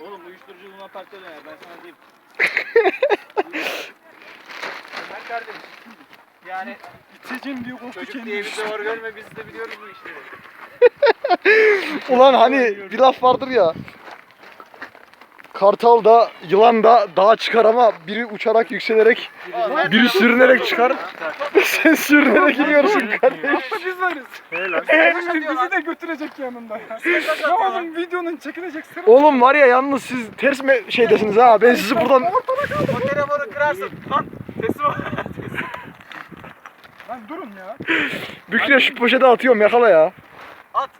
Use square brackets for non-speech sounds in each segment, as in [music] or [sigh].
Oğlum uyuşturucu Luna Park'ta döner ben sana diyeyim. Ömer kardeş. Yani İçeceğim diyor korku çocuk diye bir doğru görme biz de biliyoruz bu işleri. Ulan hani bir laf vardır ya. Kartal da yılan da dağa çıkar ama biri uçarak yükselerek biri sürünerek çıkar. Sen [laughs] sürünerek iniyorsun kardeş. Biz varız. Helal. Bizi de götürecek yanında ya. Ya oğlum videonun çekilecek sırrı. Oğlum var ya yalnız siz ters mi şeydesiniz ha? Ben sizi buradan O telefonu kırarsın. Lan teslim. Lan durun ya. Bükre şu poşete atıyorum yakala ya. At.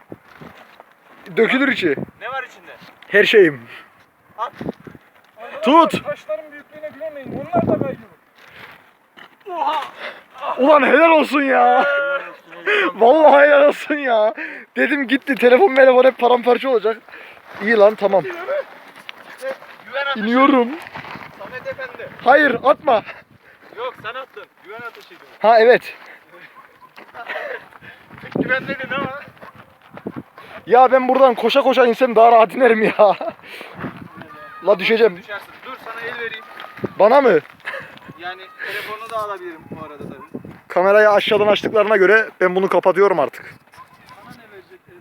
Dökülür içi. Ne var içinde? Her şeyim. At. Tut. Taşların büyüklüğüne güvenmeyin. Onlar da kayıyor. Ulan helal olsun ya. Vallahi helal olsun ya. Dedim gitti telefon telefon hep paramparça olacak. İyi lan tamam. Güven ateşi. İniyorum. Samet Efendi. Hayır atma. Yok sen attın. Güven ateşiydi. Ha evet. Güven dedin ama. Ya ben buradan koşa koşa insem daha rahat inerim ya. La düşeceğim. Düşersin. Dur sana el vereyim. Bana mı? Yani telefonu da alabilirim bu arada tabii. Kamerayı aşağıdan açtıklarına göre ben bunu kapatıyorum artık.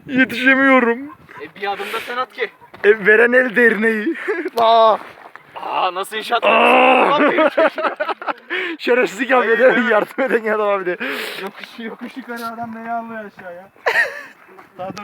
Yetişemiyorum. E bir adımda sen at ki. E, veren el derneği. [laughs] Aa, Aa nasıl inşaat aa. [laughs] Şerefsizlik yapıyor değil mi? Yardım eden ya adam abi de. Yokuş, yokuş yukarı adam neyi alıyor aşağıya. [laughs] Daha